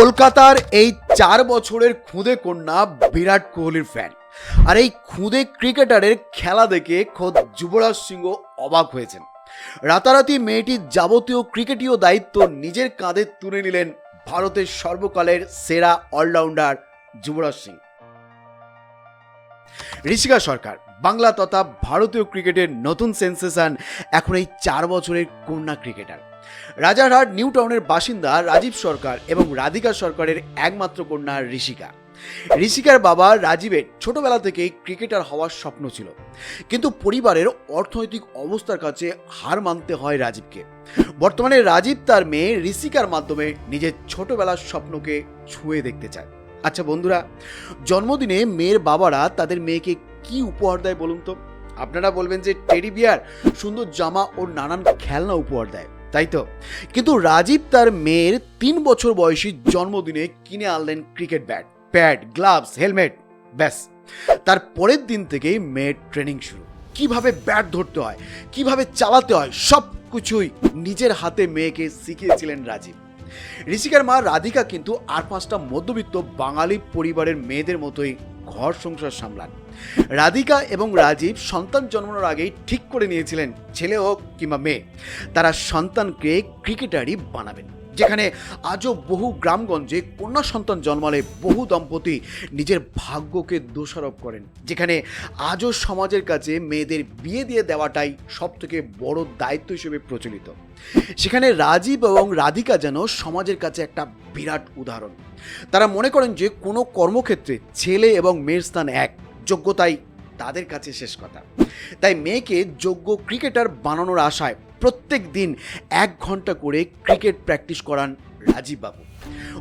কলকাতার এই চার বছরের খুদে কন্যা বিরাট কোহলির ফ্যান আর এই খুদে ক্রিকেটারের খেলা দেখে খোদ যুবরাজ সিংহ অবাক হয়েছেন। রাতারাতি মেয়েটির যাবতীয় ক্রিকেটীয় দায়িত্ব নিজের কাঁধে তুলে নিলেন ভারতের সর্বকালের সেরা অলরাউন্ডার যুবরাজ সিং। ঋষিকা সরকার, বাংলা তথা ভারতীয় ক্রিকেটের নতুন সেন্সেশন এখন এই চার বছরের কন্যা ক্রিকেটার। রাজারহাট নিউ টাউনের বাসিন্দা রাজীব সরকার এবং রাধিকা সরকারের একমাত্র কন্যা ঋষিকা। ঋষিকার বাবা রাজীবের ছোটবেলা থেকেই ক্রিকেটার হওয়ার স্বপ্ন ছিল। কিন্তু পরিবারের অর্থনৈতিক অবস্থার কাছে হার মানতে হয় রাজীবকে। বর্তমানে রাজীব তার মেয়ে ঋষিকার মাধ্যমে নিজের ছোটবেলার স্বপ্নকে ছুঁয়ে দেখতে চায়। আচ্ছা বন্ধুরা, জন্মদিনে মেয়ের বাবারা তাদের মেয়েকে কি উপহার দেয় বলুন তো? আপনারা বলবেন যে টেডি বিয়ার, সুন্দর জামা ও নানান খেলনা উপহার দেয়। তাই তো? কিন্তু রাজীব তার মেয়ের তিন বছর বয়সী জন্মদিনে কিনে আনলেন cricket bat, pad, gloves, helmet, ব্যাস। তার পরের দিন থেকেই মেয়ের ট্রেনিং শুরু। কীভাবে ব্যাট ধরতে হয়, কীভাবে চালাতে হয়, সব কিছুই নিজের হাতে মেয়েকে শিখিয়েছিলেন রাজীব। ঋষিকার মা রাধিকা কিন্তু আর পাঁচটা মধ্যবিত্ত বাঙালি পরিবারের মেয়েদের মতোই ঘর সংসার সামলান। রাধিকা এবং রাজীব সন্তান জন্মানোর আগেই ঠিক করে নিয়েছিলেন ছেলে হোক কিংবা মেয়ে। তারা সন্তানকে ক্রিকেটারই বানাবেন। যেখানে আজও বহু গ্রামগঞ্জে কন্যা সন্তান জন্মালে বহু দম্পতি নিজের ভাগ্যকে দোষারোপ করেন। যেখানে আজও সমাজের কাছে মেয়েদের বিয়ে দিয়ে দেওয়াটাই সব থেকে বড় দায়িত্ব হিসেবে প্রচলিত। সেখানে রাজীব এবং রাধিকা যেন সমাজের কাছে একটা বিরাট উদাহরণ। তারা মনে করেন যে কোনো কর্মক্ষেত্রে ছেলে এবং মেয়ের স্থান এক, যোগ্যতাই তাদের কাছে শেষ কথা। তাই মেয়েকে যোগ্য ক্রিকেটার বানানোর আশায় প্রত্যেক দিন এক ঘণ্টা করে ক্রিকেট প্র্যাকটিস করান রাজীব বাবু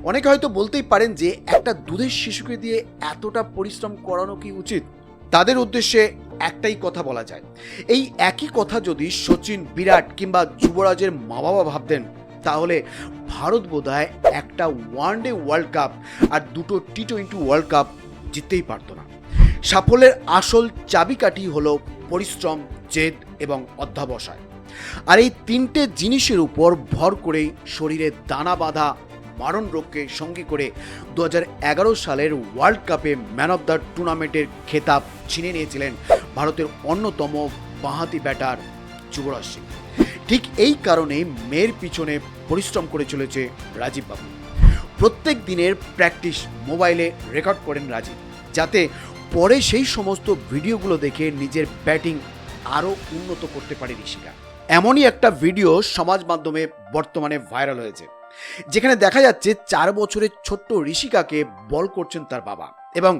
অনেকে হয়তো বলতেই পারেন যে একটা দুধের শিশুকে দিয়ে এতটা পরিশ্রম করানো কি উচিত? তাদের উদ্দেশ্যে একটাই কথা বলা যায়। এই একই কথা যদি সচিন, বিরাট কিংবা যুবরাজের মা বাবা ভাবতেন, তাহলে ভারত বোধহয় একটা ওয়ানডে ওয়ার্ল্ড কাপ আর দুটো টি টোয়েন্টি ওয়ার্ল্ড কাপ জিততেই পারতো না। সাফল্যের আসল চাবিকাঠি হলো পরিশ্রম, জেদ এবং অধ্যাবসায়। আর এই তিনটে জিনিসের উপর ভর করেই শরীরে দানা বাঁধা মারণ রোগকে সঙ্গী করে দু হাজার এগারো সালের ওয়ার্ল্ড কাপে ম্যান অফ দ্য টুর্নামেন্টের খেতাব ছিনে নিয়েছিলেন ভারতের অন্যতম বাঁহাতি ব্যাটার যুবরাজ সিং। ঠিক এই কারণেই মেয়ের পিছনে পরিশ্রম করে চলেছে রাজীব বাবু। প্রত্যেক দিনের প্র্যাকটিস মোবাইলে রেকর্ড করেন রাজীব, যাতে পরে সেই সমস্ত ভিডিওগুলো দেখে নিজের ব্যাটিং আরও উন্নত করতে পারে ঋষিকা। এমনই একটা ভিডিও সমাজ মাধ্যমে বর্তমানে ভাইরাল হয়েছে, যেখানে দেখা যাচ্ছে চার বছরের ছোট্ট ঋষিকাকে বল করছেন তার বাবা এবং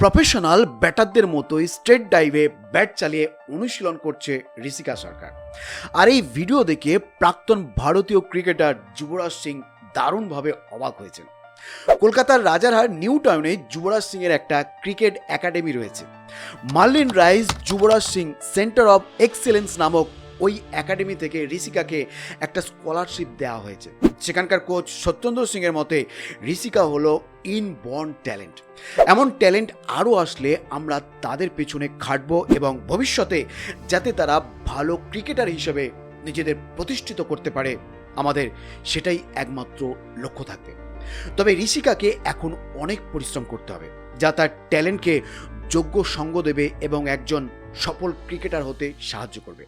প্রফেশনাল ব্যাটারদের মতোই স্ট্রেট ডাইভে ব্যাট চালিয়ে অনুশীলন করছে ঋষিকা সরকার। আর এই ভিডিও দেখে প্রাক্তন ভারতীয় ক্রিকেটার যুবরাজ সিং দারুণভাবে অবাক হয়েছেন। কলকাতার রাজারহাট নিউ টাউনে যুবরাজ সিংয়ের একটা ক্রিকেট একাডেমি রয়েছে। Marlin Rice Yuvraj Singh centre of excellence নামক ওই একাডেমি থেকে ঋষিকাকে একটা স্কলারশিপ দেওয়া হয়েছে। সেখানকার কোচ সত্যেন্দ্র সিংয়ের মতে, ঋষিকা হলো ইনবর্ন ট্যালেন্ট এমন ট্যালেন্ট আরও আসলে আমরা তাদের পেছনে খাটবো এবং ভবিষ্যতে যাতে তারা ভালো ক্রিকেটার হিসেবে নিজেদের প্রতিষ্ঠিত করতে পারে, আমাদের সেটাই একমাত্র লক্ষ্য থাকবে। তবে ঋষিকাকে এখন অনেক পরিশ্রম করতে হবে, যা তার ট্যালেন্টকে যোগ্য সঙ্গ দেবে এবং একজন সফল ক্রিকেটার হতে সাহায্য করবে।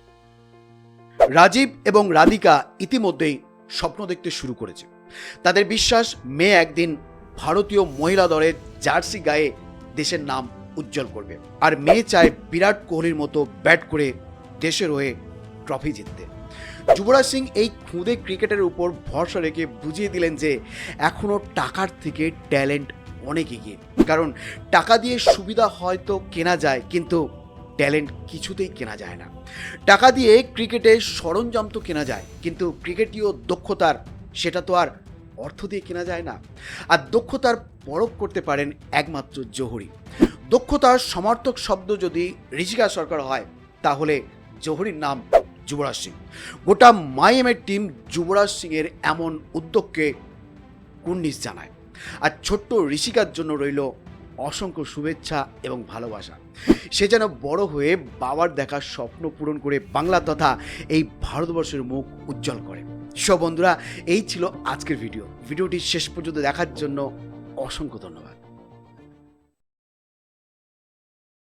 রাজীব এবং রাধিকা ইতিমধ্যেই স্বপ্ন দেখতে শুরু করেছে। তাদের বিশ্বাস মেয়ে একদিন ভারতীয় মহিলা দলের জার্সি গায়ে দেশের নাম উজ্জ্বল করবে। আর মেয়ে চায় বিরাট কোহলির মতো ব্যাট করে দেশের হয়ে ট্রফি জিততে। যুবরাজ সিং এই খুঁদে ক্রিকেটের উপর ভরসা রেখে বুঝিয়ে দিলেন যে এখনও টাকার থেকে ট্যালেন্ট অনেক এগিয়ে। কারণ টাকা দিয়ে সুবিধা হয়তো কেনা যায়, কিন্তু ট্যালেন্ট কিছুতেই কেনা যায় না। টাকা দিয়ে ক্রিকেটে সরঞ্জাম তো কেনা যায়, কিন্তু ক্রিকেটীয় দক্ষতার সেটা তো আর অর্থ দিয়ে কেনা যায় না। আর দক্ষতার পরখ করতে পারেন একমাত্র জহুরি। দক্ষতার সমর্থক শব্দ যদি ঋষিকা সরকার হয়, তাহলে জহুরির নাম যুবরাজ সিং। গোটা মাইএমের টিম যুবরাজ সিংয়ের এমন উদ্যোগকে কুর্নিশ জানায়। আর ছোট্ট ঋষিকার জন্য রইল অসংখ্য শুভেচ্ছা এবং ভালোবাসা। সে যেন বড় হয়ে বাবার দেখার স্বপ্ন পূরণ করে বাংলা তথা এই ভারতবর্ষের মুখ উজ্জ্বল করে। সব বন্ধুরা, এই ছিল আজকের ভিডিও। ভিডিওটি শেষ পর্যন্ত দেখার জন্য অসংখ্য ধন্যবাদ।